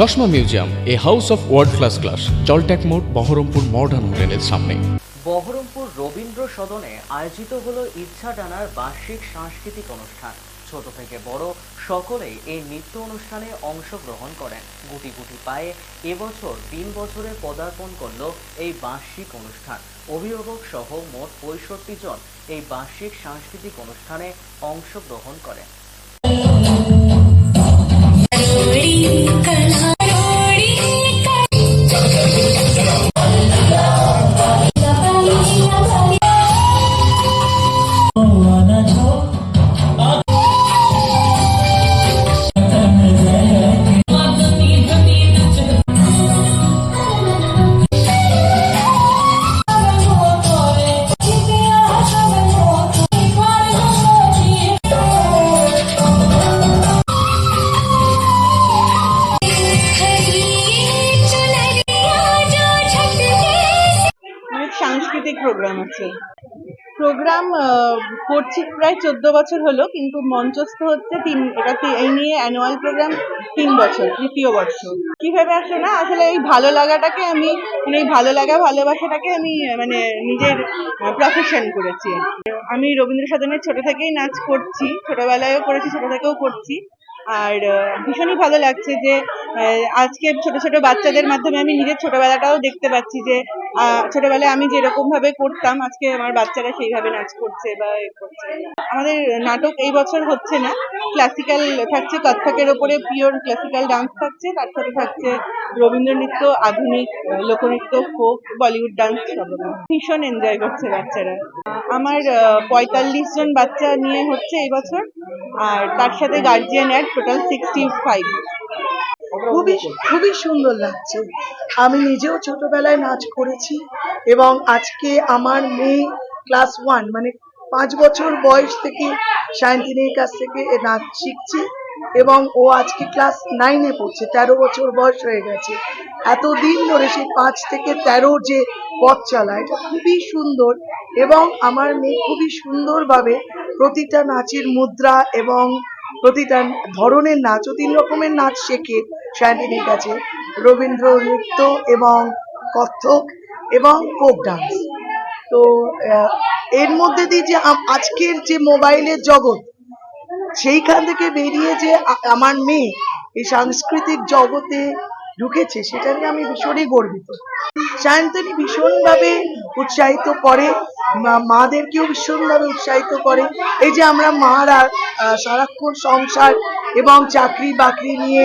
চশমা museum, a house of world class class জলট্যাক মোড়, Baharampur modern হোটেলের সামনে। বহরমপুর রবীন্দ্র সদনে আয়োজিত হলো ইচ্ছা টানার বার্ষিক সাংস্কৃতিক অনুষ্ঠান। ছোট থেকে বড় সকলেই এই নৃত্য অনুষ্ঠানে অংশগ্রহণ করেন। গুটি গুটি পায়ে এবছর তিন বছরে পদার্পণ করল এই বার্ষিক অনুষ্ঠান। অভিভাবক সহ মোট পঁয়ষট্টি জন এই বার্ষিক সাংস্কৃতিক অনুষ্ঠানে অংশগ্রহণ করেন। প্রোগ্রাম আছে। প্রোগ্রাম করছি প্রায় চোদ্দ বছর হলো, কিন্তু মঞ্চস্থ হচ্ছে তিন, এটা এই নিয়ে অ্যানুয়াল প্রোগ্রাম তিন বছর, তৃতীয় বর্ষ কীভাবে আসলে না? আসলে এই ভালো লাগাটাকে আমি মানে এই ভালো লাগা, ভালোবাসাটাকে আমি মানে নিজের প্রফেশন করেছি। আমি রবীন্দ্র সদনের ছোট থেকেই নাচ করছি, ছোটবেলায়ও করেছি, ছোট থেকেও করছি। আর ভীষণই ভালো লাগছে যে আজকে ছোট ছোট বাচ্চাদের মাধ্যমে আমি নিজের ছোটবেলাটাও দেখতে পাচ্ছি যে ছোটবেলায় আমি যেরকম ভাবে করতাম, আজকে আমার বাচ্চারা সেইভাবে নাচ করছে বা করছে। আমাদের নাটক এই বছর হচ্ছে না ক্লাসিক্যাল থাকছে কত্থকের ওপরে পিওর ক্লাসিক্যাল ডান্স থাকছে তার সাথে থাকছে রবীন্দ্র নৃত্য আধুনিক, লোকনৃত্য ফোক বলিউড ডান্স সব। ভীষণ এনজয় করছে বাচ্চারা। আমার পঁয়তাল্লিশ জন বাচ্চা নিয়ে হচ্ছে এই বছর, আর তার সাথে guardian add total sixty five খুবই খুবই সুন্দর লাগছে। আমি নিজেও ছোটবেলায় নাচ করেছি, এবং আজকে আমার মেয়ে ক্লাস ওয়ান মানে পাঁচ বছর বয়স থেকে সায়ন্তিনীর কাছ থেকে এ নাচ শিখছে এবং ও আজকে ক্লাস নাইনে পড়ছে, তেরো বছর বয়স হয়ে গেছে। এতদিন ধরে সে পাঁচ থেকে তেরো যে পথ চলা এটা খুবই সুন্দর এবং আমার মেয়ে খুবই সুন্দরভাবে প্রতিটা নাচের মুদ্রা এবং প্রতিটা ধরনের নাচ, ও তিন রকমের নাচ শেখে সায়ন্তিনীর কাছে। রবীন্দ্র নৃত্য এবং কত্থক এবং ফোক ডান্স তো এর মধ্যে দিয়ে যে আজকের যে মোবাইলের জগৎ, সেইখান থেকে বেরিয়ে যে আমার মেয়ে এই সাংস্কৃতিক জগতে ঢুকেছে, সেটা নিয়ে আমি ভীষণই গর্বিত। সায়ন্তনী ভীষণভাবে উৎসাহিত করে মাদেরকেও ভীষণভাবে উৎসাহিত করে। এই যে আমরা মারা সারাক্ষণ সংসার এবং চাকরি বাকরি নিয়ে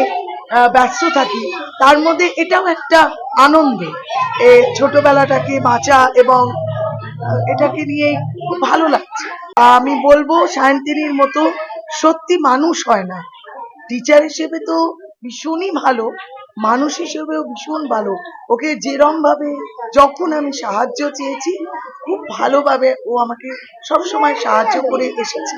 ব্যস্ত থাকি, তার মধ্যে এটাও একটা আনন্দ। এ ছোটবেলাটাকে বাঁচা এবং এটাকে নিয়ে খুব ভালো লাগছে। আমি বলব সায়ন্তিনীর মতো সত্যি মানুষ হয় না। টিচার হিসেবে তো ভীষণই ভালো, মানুষ হিসেবেও ভীষণ ভালো। ওকে যেরম ভাবে যখন আমি সাহায্য চেয়েছি, খুব ভালোভাবে ও আমাকে সবসময় সাহায্য করে এসেছে।